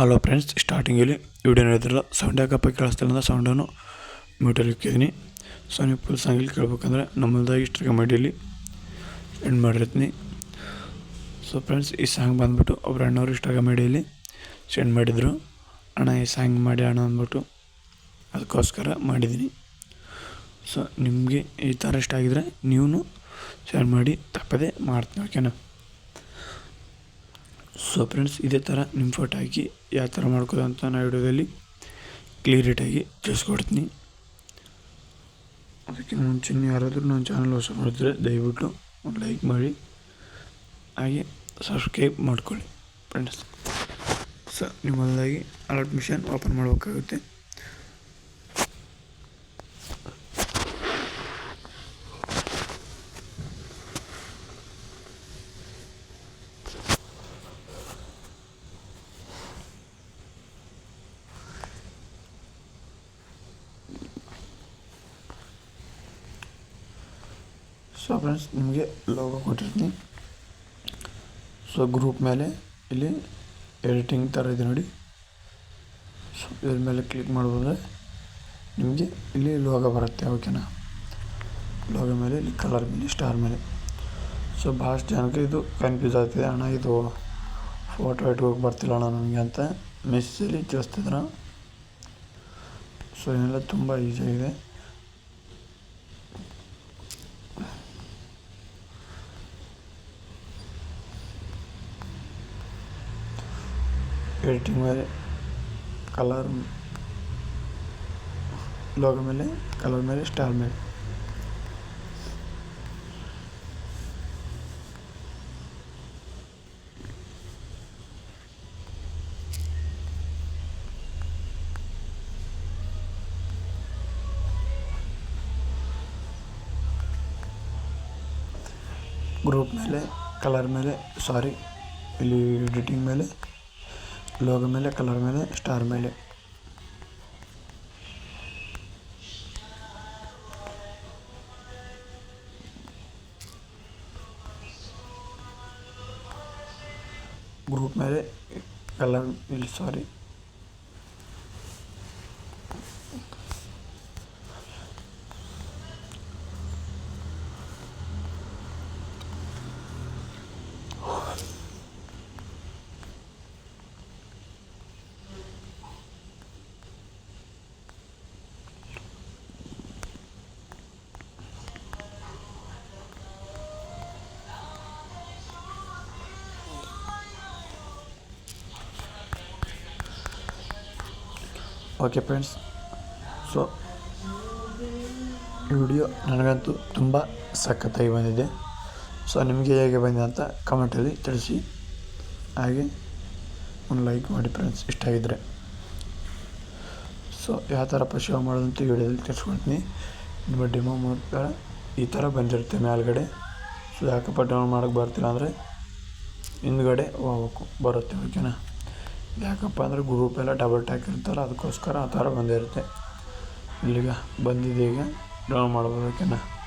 Hello friends ಸ್ಟಾರ್ಟಿಂಗಲ್ಲಿ video ನೋಡಿದ್ರಲ್ಲ sound ಯಾಕಪ್ಪ ಕೇಳಿಸ್ತಿಲ್ಲ ಸೌಂಡನ್ನು ಮ್ಯೂಟಲ್ಲಿ ಇಕ್ಕಿದ್ದೀನಿ. ಸೊ ನೀವು ಫುಲ್ ಸಾಂಗಲ್ಲಿ ಕೇಳ್ಬೇಕಂದ್ರೆ ನಮ್ಮದಾಗಿ ಇಷ್ಟ ಕಮೆಡಿಯಲ್ಲಿ ಎಂಡ್ ಮಾಡಿರ್ತೀನಿ. ಸೊ ಫ್ರೆಂಡ್ಸ್ ಈ ಸಾಂಗ್ ಬಂದ್ಬಿಟ್ಟು ಒಬ್ಬರು ಅಣ್ಣವರು ಇಷ್ಟ ಕಮೆಡಿಯಲ್ಲಿ ಸೆಂಡ್ ಮಾಡಿದರು. ಅಣ್ಣ, ಈ ಸಾಂಗ್ ಮಾಡಿ ಅಣ್ಣ ಅಂದ್ಬಿಟ್ಟು ಅದಕ್ಕೋಸ್ಕರ ಮಾಡಿದ್ದೀನಿ. ಸೊ ನಿಮಗೆ ಈ ಥರ ಇಷ್ಟ ಆಗಿದ್ರೆ ನೀವು ಸೆಂಡ್ ಮಾಡಿ ತಪ್ಪದೆ ಮಾಡ್ತೀನಿ ಓಕೆನಾ ಸೊ ಫ್ರೆಂಡ್ಸ್ ಇದೇ ಥರ ನಿಮ್ಮ ಫೋಟೋ ಹಾಕಿ ಯಾವ ಥರ ಮಾಡ್ಕೋದು ಅಂತ ನಾನು ವಿಡಿಯೋದಲ್ಲಿ ಕ್ಲಿಯರಿಟಾಗಿ ತಿಳಿಸ್ಕೊಡ್ತೀನಿ ಅದಕ್ಕೆ ಮುಂಚೆ ಯಾರಾದರೂ ನನ್ನ ಚಾನಲ್ ಹೊಸ ನೋಡಿದ್ರೆ ದಯವಿಟ್ಟು ಒಂದು ಲೈಕ್ ಮಾಡಿ. ಹಾಗೆ ಸಬ್ಸ್ಕ್ರೈಬ್ ಮಾಡ್ಕೊಳ್ಳಿ. ಫ್ರೆಂಡ್ಸ್ ಸೊ ನಿಮ್ಮದಾಗಿ ಅಲರ್ಟ್ ಮಿಷನ್ ಓಪನ್ ಮಾಡಬೇಕಾಗುತ್ತೆ. ಸೊ ಫ್ರೆಂಡ್ಸ್ ನಿಮಗೆ ಲೋಗೋ ಕೊಟ್ಟಿರ್ತೀನಿ. ಸೊ ಗ್ರೂಪ್ ಮೇಲೆ ಇಲ್ಲಿ ಎಡಿಟಿಂಗ್ ಥರ ಇದೆ ನೋಡಿ. ಸೊ ಇದ್ರ ಮೇಲೆ ಕ್ಲಿಕ್ ಮಾಡ್ಬೋದ್ರೆ ನಿಮಗೆ ಇಲ್ಲಿ ಲೋಗೋ ಬರುತ್ತೆ ಓಕೆನಾ ಲೋಗೋ ಮೇಲೆ ಇಲ್ಲಿ ಕಲರ್ ಮೇಲೆ ಸ್ಟಾರ್ ಮೇಲೆ. ಸೊ ಭಾಳಷ್ಟು ಜನಕ್ಕೆ ಇದು ಕನ್ಫ್ಯೂಸ್ ಆಗ್ತಿದೆ. ಅಣ್ಣ, ಇದು ಫೋಟೋ ಇಟ್ಕೋಕೆ ಬರ್ತಿಲ್ಲ ಅಣ್ಣ ನನಗೆ ಅಂತ ಮೆಸ್ಸಲ್ಲಿ ತಿಳಿಸ್ತಿದ್ರು. ಸೊ ಇದೆಲ್ಲ ತುಂಬ ಈಸಿಯಾಗಿದೆ ಎಡಿಟಿಂಗ್ ಮೇಲೆ ಕಲರ್ ಲೋಗೋ ಮೇಲೆ ಕಲರ್ ಮೇಲೆ ಸ್ಟಾರ್ ಮೇಲೆ ಗ್ರೂಪ್ ಮೇಲೆ ಕಲರ್ ಮೇಲೆ ಸಾರಿ ಇಲ್ಲಿ ಎಡಿಟಿಂಗ್ ಮೇಲೆ ಲೋಗೋ ಮೇಲೆ ಕಲರ್ ಮೇಲೆ ಸ್ಟಾರ್ ಮೇಲೆ ಗ್ರೂಪ್ ಮೇಲೆ ಕಲರ್ ಇಲ್ಲಿ ಸಾರಿ ಓಕೆ ಫ್ರೆಂಡ್ಸ್ ಸೊ ಈ ವಿಡಿಯೋ ನನಗಂತೂ ತುಂಬ ಸಖತ್ತಾಗಿ ಬಂದಿದೆ. ಸೊ ನಿಮಗೆ ಹೇಗೆ ಬಂದಿದೆ ಅಂತ ಕಮೆಂಟಲ್ಲಿ ತಿಳಿಸಿ. ಹಾಗೆ ಒಂದು ಲೈಕ್ ಮಾಡಿ ಫ್ರೆಂಡ್ಸ್ ಇಷ್ಟ ಆಗಿದ್ದರೆ ಸೊ ಯಾವ ಥರ ಪಶು ಮಾಡೋದಂತ ವಿಡಿಯೋದಲ್ಲಿ ತಿಳ್ಸ್ಕೊಳ್ತೀನಿ ನಿಮ್ಮ ಡಿಮೋ ಮೂಲಕ ಈ ಥರ ಬಂದಿರುತ್ತೆ ಮೇಲ್ಗಡೆ. ಸೊ ಯಾಕಪ್ಪ ಡೌನ್ ಮಾಡೋಕ್ಕೆ ಬರ್ತಿಲ್ಲ ಅಂದರೆ ಹಿಂದ್ಗಡೆ ಹೋಗ್ಬೇಕು, ಬರುತ್ತೆ ಓಕೆನಾ ಯಾಕಪ್ಪ ಅಂದರೆ ಗ್ರೂಪ್ ಎಲ್ಲ ಡಬಲ್ ಟ್ಯಾಕ್ ಇರ್ತಾರೆ ಅದಕ್ಕೋಸ್ಕರ ಆ ಥರ ಬಂದಿರುತ್ತೆ. ಇಲ್ಲಿಗೆ ಬಂದಿದೆ ಈಗ ಡೌನ್ ಮಾಡ್ಬೋದು ಓಕೆನಾ